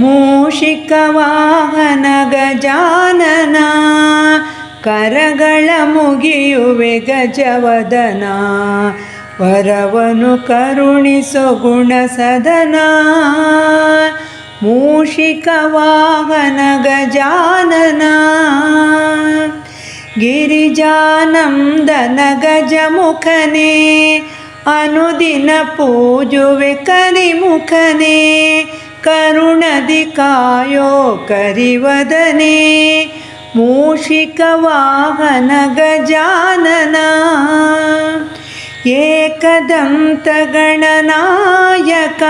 ಮೂಷಿಕವಾಹನ ಗಜಾನನ ಕರಗಳ ಮುಗಿಯುವೆ ಗಜವದನ ವರವನು ಕರುಣಿಸೋ ಗುಣ ಸದನ ಮೂಷಿಕವಾಹನ ಗಜಾನನ ಗಿರಿಜಾನಂದನ ಗಜಮುಖನೇ ಅನುದಿನ ಪೂಜುವೆ ಕರಿಮುಖನೇ ಕರಿವದನೆ ಮೂಷಿಕವಾಹನ ಗಜಾನನ. ಏಕದಂತ ಗಣನಾಯಕ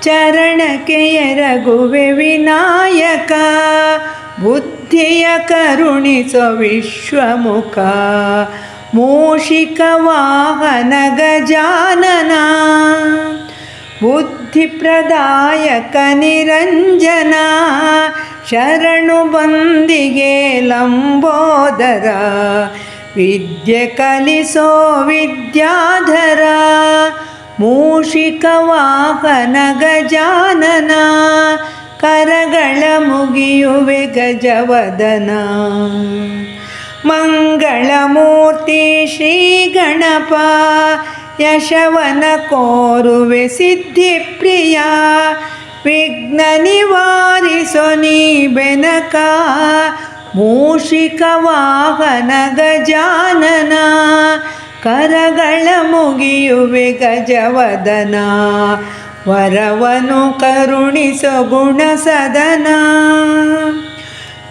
ಚರಣಕ್ಕೆ ಎರಗುವೆ ವಿನಾಯಕ ಬುದ್ಧಿಯ ಕರುಣಿಸೋ ವಿಶ್ವಮುಖ ಮೂಷಿಕವಾಹನ ಗಜಾನನ. ಬುದ್ಧಿಪ್ರದಾಯಕ ನಿರಂಜನ ಶರಣು ಬಂದಿಗೆ ಲಂಬೋದರ, ವಿದ್ಯೆ ಕಲಿಸೋ ವಿದ್ಯಾಧರ ಮೂಷಿಕವಾಹನ ಗಜಾನನ, ಕರಗಳ ಮುಗಿಯುವೆ ಗಜವದನ. ಮಂಗಳಮೂರ್ತಿ ಶ್ರೀ ಗಣಪ ಯಶವನ ಕೋರುವೆ ಸಿದ್ಧಿ ಪ್ರಿಯ. ವಿಘ್ನ ನಿವಾರಿಸೊ ನೀ ಬೆನಕ. ಮೂಷಿಕ ವಾಹನ ಗಜಾನನ. ಕರಗಳ ಮುಗಿಯುವೆ ಗಜವದನ. ವರವನು ಕರುಣಿಸೊ ಗುಣ ಸದನ.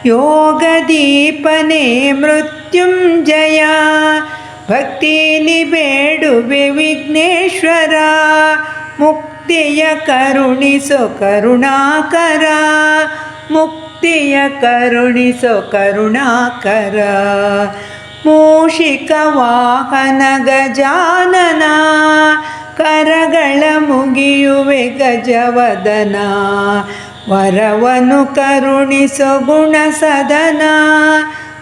ಯೋಗದೀಪನೇ ಮೃತ್ಯುಂಜಯ. ಭಕ್ತಿಲಿ ಬೇಡುವೆ ವಿಘ್ನೇಶ್ವರ, ಮುಕ್ತಿಯ ಕರುಣಿಸೋ ಕರುಣಾಕರ, ಮುಕ್ತಿಯ ಕರುಣಿಸೋ ಕರುಣಾಕರ. ಮೂಷಿಕ ವಾಹನ ಗಜಾನನ, ಕರಗಳ ಮುಗಿಯುವೆ ಗಜವದನ. ವರವನು ಕರುಣಿಸೋ ಗುಣ ಸದನ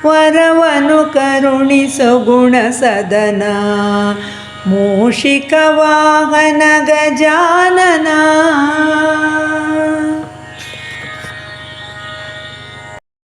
ವರವನು ಕರುಣಿಸು ಗುಣ ಸದನ. ಮೂಷಿಕ ವಾಹನ ಗಜಾನನ.